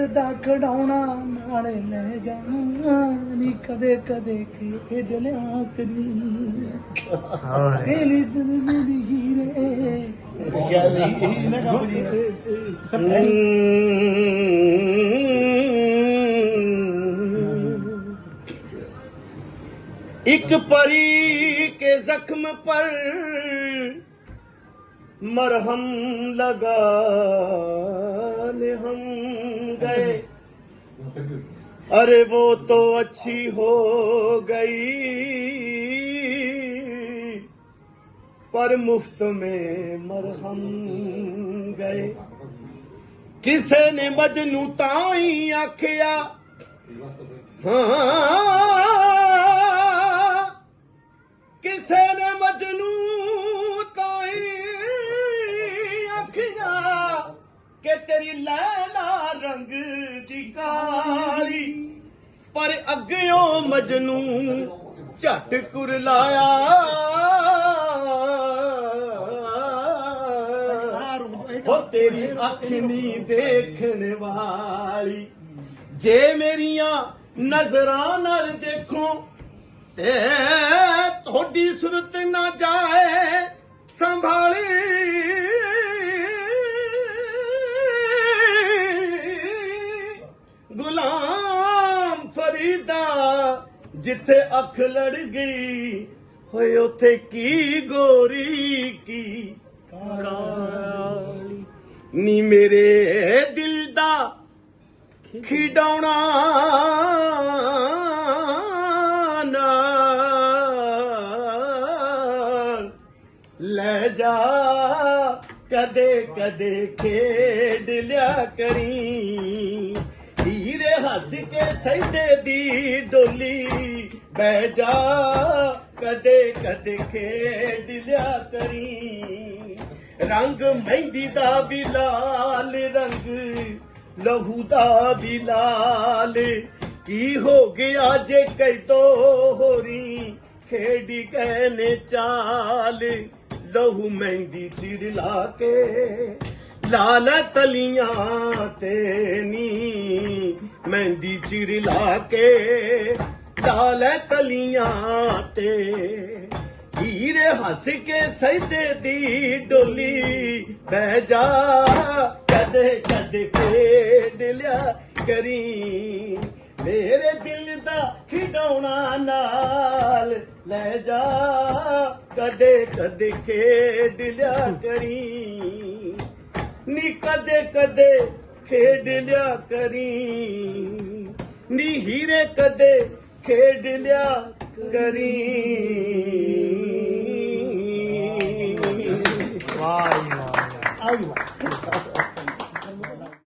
ਖੇਤ ਦਾ ਖਡਾਉਣਾ ਨਾਲੇ ਲੈ ਜਾਣਾ। ਨੀ ਕਦੇ ਕਦੇ ਖੇਡ ਲਿਆ ਕਰੀ। ਹਾਏ। ਲੀ ਦਿਨ ਦੀ ਹੀਰੇ। ਕਿਆ ਨਹੀਂ ਇਹ ਇੱਕ ਪਰੀ ਕੇ ਜ਼ਖਮ ਪਰ ਮਰਹਮ ਲਗਾ ਲੈ ਹਮ। गए अरे वो तो अच्छी हो गई पर मुफ्त में मरहम गए किसे ने मजनू ताई आखिया ਹਾਂ ਕਿਸੇ ਨੇ ਮਜਨੂ ਤਾਈ ਅੱਖੀਆਂ ਕਿ ਤੇਰੀ ਲੈਲਾ ਰੰਗ ਦੀ ਕਾਲੀ। ਪਰ ਅੱਗਿਓਂ ਮਜਨੂ ਝਟ ਕੁਰਲਾਇਆ ਉਹ ਤੇਰੀ ਅੱਖ ਨਹੀਂ ਦੇਖਣ ਵਾਲੀ। ਜੇ ਮੇਰੀਆਂ ਨਜ਼ਰਾਂ ਨਾਲ ਦੇਖੋ, ਤੇ ਤੁਹਾਡੀ ਸੁਰਤ ਨਾ ਜਾਏ, ਸੰਭਾਲੀ। ਗੁਲਾਮ ਫਰੀਦਾ ਜਿੱਥੇ ਅੱਖ ਲੜ ਗਈ ਹੋਏ ਉਥੇ ਕੀ ਗੋਰੀ ਕੀ? ਕਾਲੀ। ਨੀ ਮੇਰੇ ਦਿਲ ਦਾ ਖਿਡਾਉਣਾ ਲੈ ਜਾ ਕਦੇ ਕਦੇ ਖੇਡ ਲਿਆ ਕਰੀ। ਹੀਰੇ ਹੱਸ ਕੇ ਸੈਦੇ ਦੀ ਡੋਲੀ। ਬਹਿ ਜਾ, ਕਦੇ ਕਦੇ ਖੇਡ ਲਿਆ ਕਰੀ। ਰੰਗ ਮਹਿੰਦੀ ਦਾ ਵੀ ਲਾਲ, ਰੰਗ ਲਹੂ ਦਾ ਵੀ ਲਾਲ। ਕੀ ਹੋ ਗਿਆ ਜੇ ਕੈਦੋ ਹੋਰੀ? ਖੇਡੀ ਕਹਿਨੇ ਚਾਲ। ਲਹੂ ਮਹਿੰਦੀ ਚਿਰ ਲਾ ਕੇ, ਲਾਲ ਤਲੀਆਂ ਤੇ ਨੀ। ਮਹਿੰਦੀ ਚਿਰ ਲਾ ਕੇ ਲਾਲ ਤਲੀਆਂ ਤੇ। ਹੀਰੇ ਹੱਸ ਕੇ ਸੈਦੇ ਦੀ ਡੋਲੀ ਬਹਿ ਜਾ। ਕਦੇ ਕਦੇ ਖੇਡ ਲਿਆ ਕਰੀ। ਮੇਰੇ ਦਿਲ ਦਾ ਖਿਡੌਣਾ ਨਾਲ ਲੈ ਜਾ। ਕਦੇ ਕਦੇ ਖੇਡ ਲਿਆ ਕਰੀ। ਨੀ ਕਦੇ ਕਦੇ ਖੇਡ ਲਿਆ ਕਰੀ। ਨੀ ਹੀਰੇ ਕਦੇ ਖੇਡ ਲਿਆ ਕਰੀ। ਆਈ ਵਾਹ।